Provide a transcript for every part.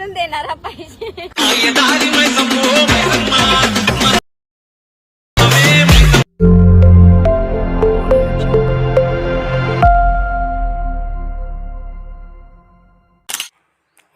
करून देणारा पाहिजे.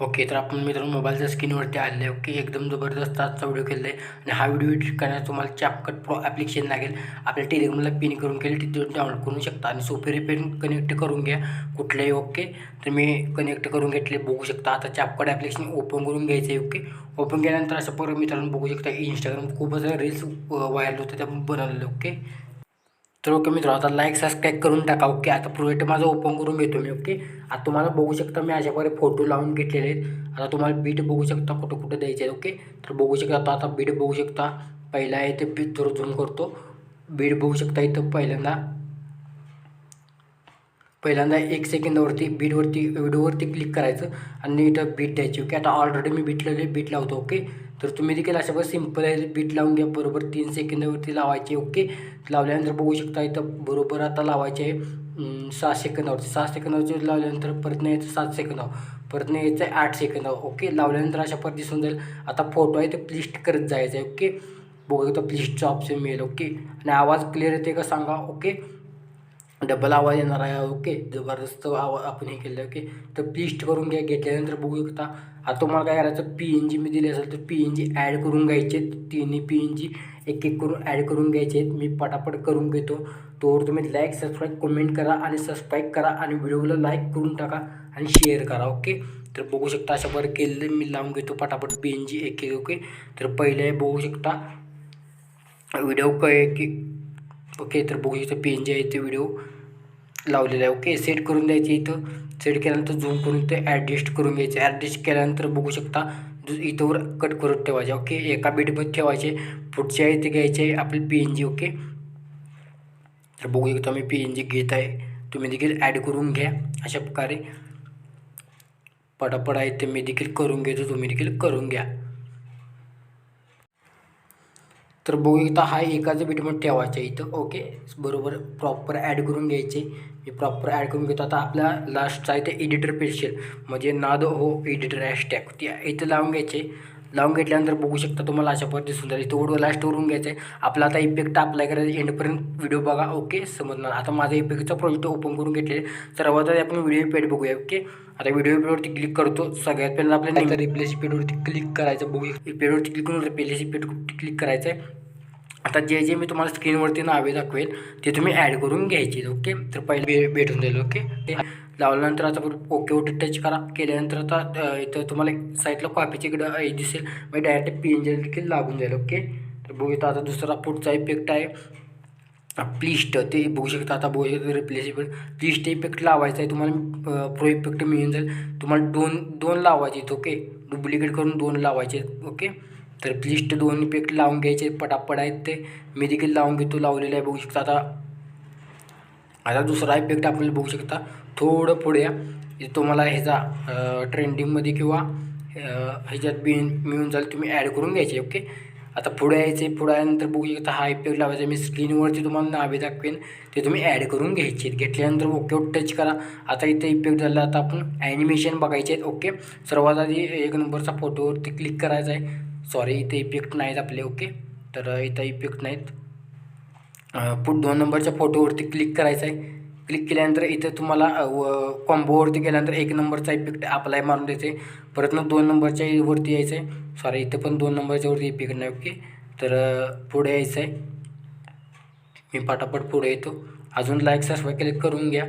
ओके तर आपण मित्रांनो मोबाईलच्या स्क्रीनवरती आले ओके एकदम जबरदस्त आजचा व्हिडिओ केला आहे आणि हा व्हिडिओ एडिट करण्यास तुम्हाला चॅपकट प्रो ॲप्लिकेशन लागेल. आपल्या टेलिग्रामला पिन करून केले तिथे डाउनलोड करू शकता. आणि सोपे पेन कनेक्ट करून घ्या कुठल्याही ओके. तर मी कनेक्ट करून घेतले बघू शकता. आता चॅपकट ॲप्लिकेशन ओपन करून घ्यायचं आहे ओके. ओपन केल्यानंतर असं परत मित्रांनो बघू शकता इंस्टाग्राम खूपच रील्स व्हायरल होतं त्या बनवलेलं ओके. तर ओके मित्रांनो आता लाईक सबस्क्राईब करून टाका ओके? आता प्रोजेक्ट माझा ओपन करून घेतो मी ओके? आता तुम्हाला बघू शकता मी अशाप्रकारे फोटो लावून घेतलेले आहेत. आता तुम्हाला बीट बघू शकता कुठं कुठं द्यायचे आहेत ओके? तर बघू शकता आता आता बीट बघू शकता. पहिला आहे ते बीट थोडं झूम करतो. बीट बघू शकता इथं पहिल्यांदा. पहिल्यांदा एक सेकंदावरती बीटवरती व्हिडिओवरती क्लिक करायचं आणि इथं बीट द्यायची ओके आता ऑलरेडी मी बीटलेले बीट लावतो ओके तर तुम्ही देखील अशा बस सिंपल आहे बीट लावून घ्या बरोबर तीन सेकंदावरती लावायचे ओके लावल्यानंतर बघू शकता इथं बरोबर आता लावायचे आहे सहा सेकंदावरती. सहा सेकंदावरती लावल्यानंतर परत नाही यायचं सात सेकंदावर. परत नाही यायचं आठ सेकंदावर ओके लावल्यानंतर अशा परत दिसून जाईल. आता फोटो आहे ते प्लिस्ट करत जायचं आहे ओके बघू शकता प्लिस्टचं ऑप्शन मिळेल ओके आणि आवाज क्लिअर येते का सांगा ओके डबल आवाज येणार आहे ओके? जबरदस्त आवाज आपण हे केलं ओके? तर प्लिस्ट करून घ्या घेतल्यानंतर बघू शकता. आता तुम्हाला काय करायचं पी एन जी मी दिली असेल तर पी एन जी ॲड करून घ्यायचे. तिन्ही पी एन जी एक एक करून ॲड करून घ्यायचे. आहेत मी पटापट करून घेतो. तोवर तुम्ही लाईक सबस्क्राईब कमेंट करा आणि सबस्क्राईब करा आणि व्हिडिओला लाईक करून टाका आणि शेअर करा ओके? तर बघू शकता अशा बरं केलेलं मी लावून घेतो पटापट पी एन जी एक एक ओके? तर पहिले बघू शकता. व्हिडिओ क की ओके? तर बघू शकता पी एन जी आहे ते व्हिडिओ. लावलेला आहे. ओके सेट करून द्यायचे इथं. सेट केल्यानंतर झूम करून ते ॲडजस्ट करून घ्यायचे. ॲडजस्ट केल्यानंतर बघू शकता इथंवर कट करून ठेवायचे. ओके एका बीटमध्ये ठेवायचे. पुढच्या इथे घ्यायचे आपले पी एन जी ओके तर बघू शकता मी पी एन जी घेत आहे. तुम्ही देखील ॲड करून घ्या. अशा प्रकारे पटापट आहे ते मी देखील करून घेतो. तुम्ही देखील करून घ्या. तर बघू शकता हा एकाच बीटमध्ये ठेवायचा इथं. ओके बरोबर प्रॉपर ॲड करून घ्यायचे. मी प्रॉपर ॲड करून घेतो. आता आपल्या लास्टचा इथे एडिटर पेशल म्हणजे नाद हो एडिटर हॅशटॅग ती इथं लावून घ्यायचे. लावून घेतल्यानंतर बघू शकता तुम्हाला अशा पद्धती सुंदर इथं ओढ लास्ट वरून घ्यायचं आहे आपला आता इफेक्ट अप्लाय करायचा एंडपर्यंत व्हिडिओ बघा. ओके समजणार आता माझा इफेक्टचा प्रोजेक्ट ओपन करून घेतले सर्वात आधी आपण व्हिडिओ इफेक्ट बघूया. ओके आता व्हिडिओ इफेक्टवरती क्लिक करतो. सगळ्यात पहिल्यांदा आपल्याला रिप्लेस इफेक्टवरती क्लिक करायचं. बघू इफेक्टवरती क्लिक करून रिप्लेस इफेक्ट क्लिक करायचं आहे आता जे जे मी तुम्हाला स्क्रीनवरती नावे दाखवेल ते तुम्ही ॲड करून घ्यायचे ओके तर पहिले भे भेटून जाईल ओके ते लावल्यानंतर आता ओके ओके टच करा केल्यानंतर आता इथं तुम्हाला एक साईडला कॉपीची इकडं हे दिसेल. मग डायरेक्ट पी एन जी देखील लागून जाईल ओके तर बघू इथं आता दुसरा पुढचा इफेक्ट आहे. प्लिस्ट ते बघू शकता आता बघू शकता रिप्लेस इफेक्ट प्लिस्ट इफेक्ट लावायचा आहे तुम्हाला प्रो इफेक्ट मिळून जाईल. तुम्हाला दोन दोन लावायचे आहेत ओके डुप्लिकेट करून दोन लावायचे आहेत ओके तर प्लिस्ट दोन इफेक्ट लावून घ्यायचे पटापट आहेत ते. मी देखील लावून घेतो लावलेलं आहे बघू शकता. आता आता दुसरा इफेक्ट आपल्याला बघू शकता. थोडं पुढे या. इथे तुम्हाला ह्याचा ट्रेंडिंगमध्ये किंवा ह्याच्यात बी मिळून जाईल तुम्ही ॲड करून घ्यायचे ओके आता पुढे यायचे पुढे आल्यानंतर बघू शकता हा इफेक्ट लावायचा. मी स्क्रीनवरती तुम्हाला नावे दाखवेन. ते तुम्ही ॲड करून घ्यायचे आहेत. घेतल्यानंतर ओकेवर टच करा. आता इथे इफेक्ट झाला आता आपण ॲनिमेशन बघायचे आहेत ओके सर्वात आधी एक नंबरचा फोटोवरती क्लिक करायचा आहे. सॉरी इथे इफेक्ट नाहीत आपले ओके तर इथं इफेक्ट नाहीत. पुढ दोन नंबरच्या फोटोवरती क्लिक करायचं आहे क्लिक केल्यानंतर इथं तुम्हाला कॉम्बोवरती गेल्यानंतर एक नंबरचा इफेक्ट अप्लाय मारून द्यायचे परत मग दोन नंबरच्या वरती यायचं आहे सॉरी इथं पण दोन नंबरच्या वरती इफेक्ट नाही ओके तर पुढे यायचं आहे मी पटापट पुढे येतो. अजून लाईक सबस्क्राईब क्लिक करून घ्या.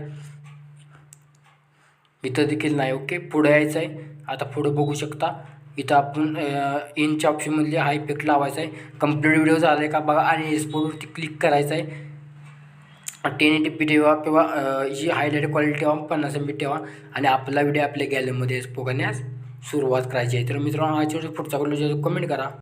इथं देखील नाही ओके पुढे यायचं आहे आता पुढं बघू शकता. इथं आपण इनच्या ऑप्शनमधले हा इफेक्ट लावायचा आहे. कंप्लीट व्हिडिओ झाला आहे का बघा. आणि एक्सपोर्टवरती क्लिक करायचं आहे टेन एटी पी ठेवा किंवा जी हायलाईट क्वालिटी ठेवा पन्नास एम बी ठेवा. आणि आपला व्हिडिओ आपल्या गॅलरीमध्ये एक्सपो करण्यास सुरुवात करायची आहे. तर मित्रांनो आजच्या पुढचा कमेंट करा.